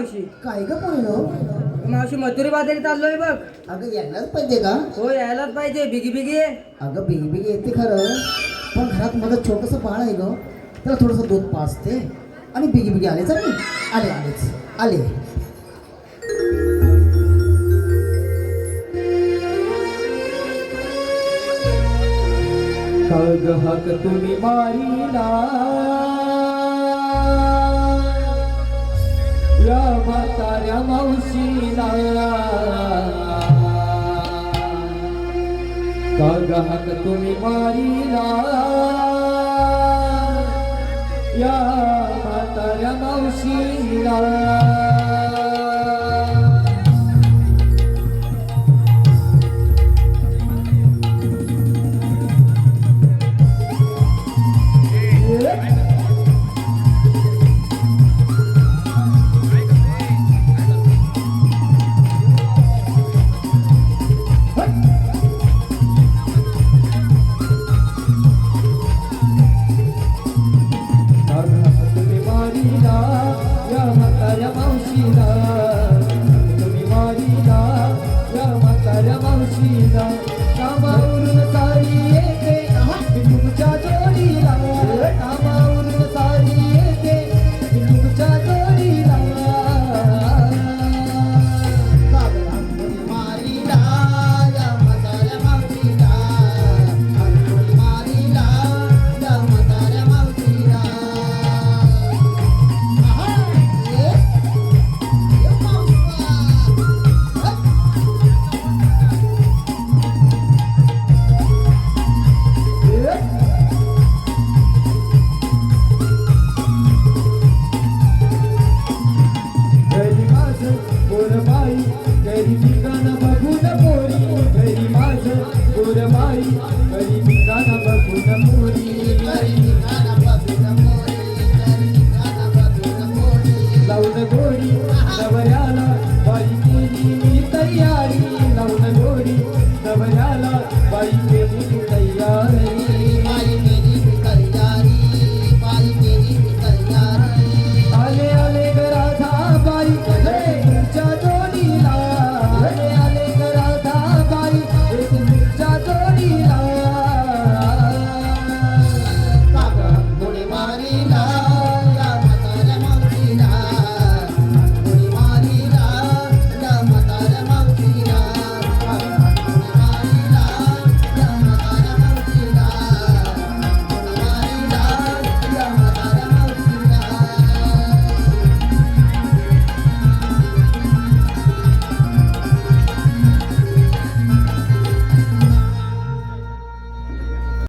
मावशी काय ग पोरीनो मावशी मथुरी बाजारी चाललोय बघ. अगं यायलाच पाहिजे का? हो यायलाच पाहिजे. बिगी बिगी ये. अगं बिगी बिगी येते खरं. पण घरात माझं छोटंसं बाळ आहे ग. त्याला थोडंसं दूध पाचते आणि बिगी बिगी आले मी. आले आलेच आले. हाक तुम्ही मारीला. या म्हाताऱ्या मावशीला काग हाक तुम्ही मारीला. या म्हाताऱ्या मावशीला सवयाला